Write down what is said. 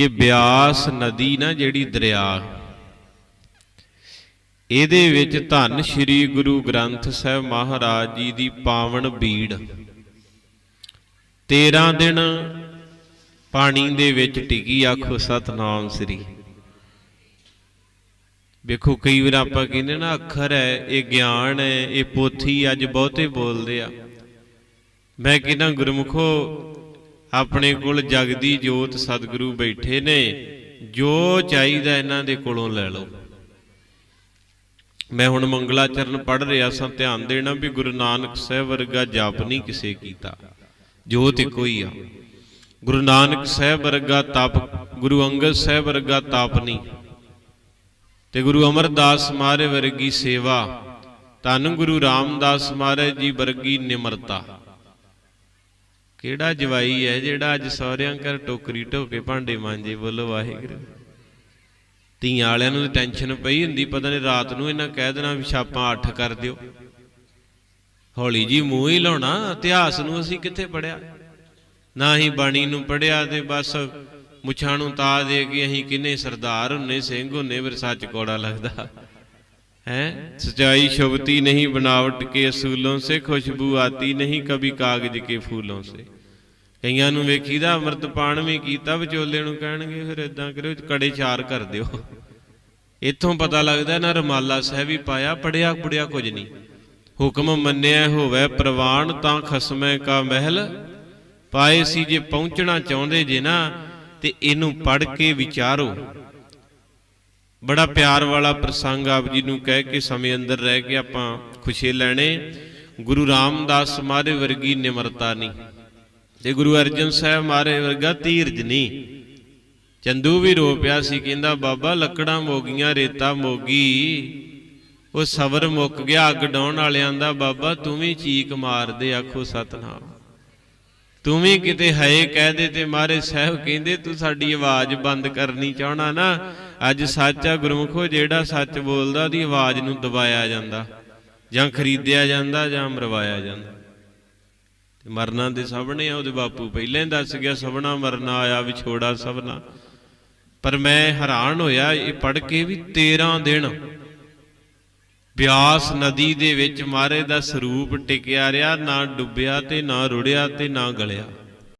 ਕਿ ਬਿਆਸ ਨਦੀ ਨਾ ਜਿਹੜੀ ਦਰਿਆ। ਇਹਦੇ ਵਿੱਚ ਧੰਨ ਸ੍ਰੀ ਗੁਰੂ ਗ੍ਰੰਥ ਸਾਹਿਬ ਮਹਾਰਾਜ ਜੀ ਦੀ ਪਾਵਨ ਬੀੜ। 13 ਦਿਨ ਪਾਣੀ ਦੇ ਵਿੱਚ ਟਿਕੀ ਆਖੋ ਸਤਨਾਮ ਸ੍ਰੀ। ਵੇਖੋ, ਕਈ ਵਾਰ ਆਪਾਂ ਕਹਿੰਦੇ ਨਾ, ਅੱਖਰ ਹੈ, ਇਹ ਗਿਆਨ ਹੈ, ਇਹ ਪੋਥੀ ਅੱਜ ਬਹੁਤੇ ਬੋਲਦੇ ਆ। ਮੈਂ ਕਹਿੰਦਾ, ਗੁਰਮੁਖੋ ਆਪਣੇ ਕੋਲ ਜਗਦੀ ਜੋਤ ਸਤਿਗੁਰੂ ਬੈਠੇ ਨੇ, ਜੋ ਚਾਹੀਦਾ ਇਹਨਾਂ ਦੇ ਕੋਲੋਂ ਲੈ ਲਓ। ਮੈਂ ਹੁਣ ਮੰਗਲਾਚਰਨ ਪੜ੍ਹ ਰਿਹਾ ਸਾਂ, ਧਿਆਨ ਦੇਣਾ ਵੀ ਗੁਰੂ ਨਾਨਕ ਸਾਹਿਬ ਵਰਗਾ ਜਪ ਨਹੀਂ ਕਿਸੇ ਕੀਤਾ। ਜੋਤ ਇੱਕੋ ਹੀ ਆ। ਗੁਰੂ ਨਾਨਕ ਸਾਹਿਬ ਵਰਗਾ ਤਪ, ਗੁਰੂ ਅੰਗਦ ਸਾਹਿਬ ਵਰਗਾ ਤਪ ਨਹੀਂ। ਤੇ ਗੁਰੂ ਅਮਰਦਾਸ ਮਹਾਰਾਜ ਵਰਗੀ ਸੇਵਾ, ਧੰਨ ਗੁਰੂ ਰਾਮਦਾਸ ਮਹਾਰਾਜ ਜੀ ਵਰਗੀ ਨਿਮਰਤਾ। ਕਿਹੜਾ ਜਵਾਈ ਹੈ ਜਿਹੜਾ ਅੱਜ ਸਹੁਰਿਆਂ ਘਰ ਟੋਕਰੀ ਢੋ ਕੇ ਭਾਂਡੇ ਮਾਂਜੇ? ਬੋਲੋ ਵਾਹਿਗੁਰੂ। ਧੀਆਂ ਵਾਲਿਆਂ ਨੂੰ ਟੈਨਸ਼ਨ ਪਈ ਹੁੰਦੀ, ਪਤਾ ਨਹੀਂ ਰਾਤ ਨੂੰ ਇਹਨਾਂ ਕਹਿ ਦੇਣਾ ਵੀ ਛਾਪਾਂ ਅੱਠ ਕਰ ਦਿਓ। ਹੌਲੀ ਜੀ ਮੂੰਹ ਹੀ ਲਾਉਣਾ, ਇਤਿਹਾਸ ਨੂੰ ਅਸੀਂ ਕਿੱਥੇ ਪੜਿਆ ਨਾ ਹੀ ਬਾਣੀ ਨੂੰ ਪੜਿਆ ਤੇ ਬਸ ਮੁੱਛਾਂ ਨੂੰ ਤਾ ਦੇ ਕੇ ਅਸੀਂ ਕਿੰਨੇ ਸਰਦਾਰ ਹੁੰਨੇ, ਸਿੰਘ ਹੁੰਨੇ, ਫਿਰ ਸੱਚ ਕੋੜਾ ਲੱਗਦਾ। ਹੈ? ਸਚਾਈ ਸ਼ੁਭਤੀ ਨਹੀਂ, ਬਣਾਵਟ ਕੇ ਅਸੂਲੋਂ ਸੇ, ਖੁਸ਼ਬੂ ਆਤੀ ਨਹੀਂ ਕभी ਕਾਗਜ਼ ਕੇ ਫੂਲੋਂ ਸੇ। ਕਈਆਂ ਨੂੰ ਵੇਖੀਦਾ, ਅੰਮ੍ਰਿਤ ਪਾਣ ਵੀ ਕੀਤਾ, ਵਿਚੋਲੇ ਨੂੰ ਕਹਿਣਗੇ, ਫਿਰ ਇਦਾਂ ਕਰਿਓ, ਕੜੇ ਚਾਰ ਕਰ ਦਿਓ। ਇੱਥੋਂ ਪਤਾ ਲੱਗਦਾ ਨਾ ਰਮਾਲਾ ਸਾਹਿਬ ਹੀ ਪਾਇਆ, ਪੜਿਆ, ਪੁੜਿਆ ਕੁਝ ਨਹੀਂ। ਹੁਕਮ ਮੰਨਿਆ ਹੋਵੇ, ਪ੍ਰਵਾਨ ਤਾਂ ਖਸਮੇ ਕਾ ਮਹਿਲ। ਪਾਏ ਸੀ ਜੇ ਪਹੁੰਚਣਾ ਚਾਹੁੰਦੇ ਜੇ ਨਾ, ਤੇ ਇਹਨੂੰ ਪੜ ਕੇ ਵਿਚਾਰੋ। ਬੜਾ ਪਿਆਰ ਵਾਲਾ ਪ੍ਰਸੰਗ ਆਪ ਜੀ ਨੂੰ ਕਹਿ ਕੇ ਸਮੇਂ ਅੰਦਰ ਰਹਿ ਕੇ ਆਪਾਂ ਖੁਸ਼ੀ ਲੈਣੇ। ਗੁਰੂ ਰਾਮਦਾਸ ਮਾਰੇ ਵਰਗੀ ਨਿਮਰਤਾ ਨਹੀਂ। ਤੇ ਗੁਰੂ ਅਰਜਨ ਸਾਹਿਬ ਮਾਰੇ ਵਰਗਾ ਧੀਰਜ ਨਹੀਂ। ਚੰਦੂ ਵੀ ਰੋ ਪਿਆ ਸੀ, ਕਹਿੰਦਾ, ਬਾਬਾ, ਲੱਕੜਾਂ ਮੋਗੀਆਂ, ਰੇਤਾ ਮੋਗੀ। ਉਹ ਸਬਰ ਮੁੱਕ ਗਿਆ, ਅੱਗ ਡਾਉਣ ਵਾਲਿਆਂ ਦਾ। ਬਾਬਾ, ਤੂੰ ਵੀ ਚੀਕ ਮਾਰਦੇ ਆਖੋ ਸਤਨਾਮ। ਤੂੰ ਵੀ ਕਿਤੇ ਹਏ ਕਹਿ ਦੇ ਤੇ ਮਾਰੇ ਸਾਹਿਬ ਕਹਿੰਦੇ, ਤੂੰ ਸਾਡੀ ਆਵਾਜ਼ ਬੰਦ ਕਰਨੀ ਚਾਹਣਾ ਨਾ। ਅੱਜ ਸੱਚ ਆ ਗੁਰਮੁਖੋ ਜਿਹੜਾ ਸੱਚ ਬੋਲਦਾ, ਉਹਦੀ ਆਵਾਜ਼ ਨੂੰ ਦਬਾਇਆ ਜਾਂਦਾ, ਜਾਂ ਖਰੀਦਿਆ ਜਾਂਦਾ, ਜਾਂ ਮਰਵਾਇਆ ਜਾਂਦਾ। ਤੇ ਮਰਨਾ ਦੇ ਸਭਨੇ ਆ, ਉਹਦੇ ਬਾਪੂ ਪਹਿਲਾਂ ਹੀ ਦੱਸ ਗਿਆ, ਸਭਨਾ ਮਰਨਾ ਆਇਆ, ਵਿਛੋੜਾ ਸਭਨਾ। ਪਰ ਮੈਂ ਹੈਰਾਨ ਹੋਇਆ, ਇਹ ਪੜ ਕੇ ਵੀ 13 ਦਿਨ ਬਿਆਸ ਨਦੀ ਦੇ ਵਿੱਚ ਮਾਰੇ ਦਾ ਸਰੂਪ ਟਿਕਿਆ ਰਿਹਾ, ਨਾ ਡੁੱਬਿਆ ਤੇ ਨਾ ਰੁੜਿਆ ਤੇ ਨਾ ਗਲਿਆ।